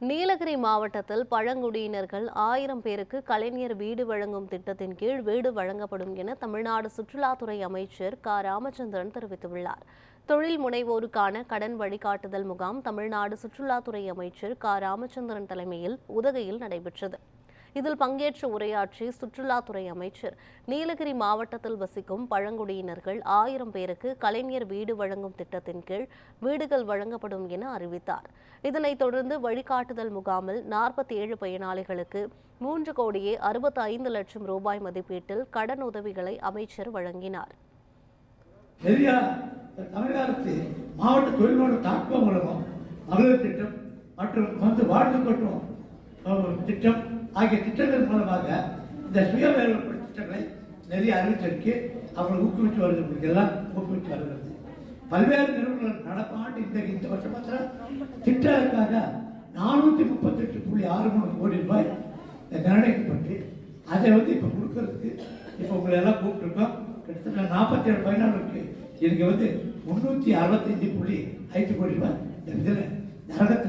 நீலகிரி மாவட்டத்தில் பழங்குடியினர்கள் ஆயிரம் பேருக்கு கலைஞர் வீடு வழங்கும் திட்டத்தின் கீழ் வீடு வழங்கப்படும் என தமிழ்நாடு சுற்றுலாத்துறை அமைச்சர் க. ராமச்சந்திரன் தெரிவித்துள்ளார். தொழில் முனைவோருக்கான கடன் வழிகாட்டுதல் முகாம் தமிழ்நாடு சுற்றுலாத்துறை அமைச்சர் க. ராமச்சந்திரன் தலைமையில் உதகையில் நடைபெற்றது. இதில் பங்கேற்று உரையாற்றி சுற்றுலாத்துறை அமைச்சர் நீலகிரி மாவட்டத்தில் வசிக்கும் பழங்குடியினர்கள் ஆயிரம் பேருக்கு கலைஞர் வீடு வழங்கும் திட்டத்தின் கீழ் வீடுகள் வழங்கப்படும் என அறிவித்தார். இதனைத் தொடர்ந்து வழிகாட்டுதல் முகாமில் நாற்பத்தி ஏழு பயனாளிகளுக்கு மூன்று கோடியே அறுபத்தி ஐந்து லட்சம் ரூபாய் மதிப்பீட்டில் கடன் உதவிகளை அமைச்சர் வழங்கினார். நிறைய மாவட்ட தொழில்நுட்ப தாக்கம் மூலமும் மகளிர் திட்டம் மற்றும் வந்து வாழ்ந்து கட்டும் திட்டம் ஆகிய திட்டங்கள் மூலமாக இந்த சுய வேலைவாய்ப்பு திட்டங்களை நிறைய அறிவிச்சிருக்கு அவர்கள் ஊக்குவித்து வருகிறது எல்லாம் ஊக்குவித்து வருகிறது. பல்வேறு நிறுவனங்கள் நடப்பாண்டு இந்த இந்த வருஷம் மாத்திரம் திட்டங்களுக்காக நானூற்றி முப்பத்தெட்டு புள்ளி ஆறு மூணு கோடி ரூபாய் நிர்ணயிக்கப்பட்டு அதை வந்து இப்போ கொடுக்கறதுக்கு இப்போ உங்களை எல்லாம் கூப்பிட்டுருக்கோம். கிட்டத்தட்ட நாற்பத்தேழு பயனாளருக்கு இதுக்கு வந்து முந்நூற்றி அறுபத்தஞ்சு புள்ளி ஐந்து கோடி ரூபாய் இந்த இதில் நரகத்தில்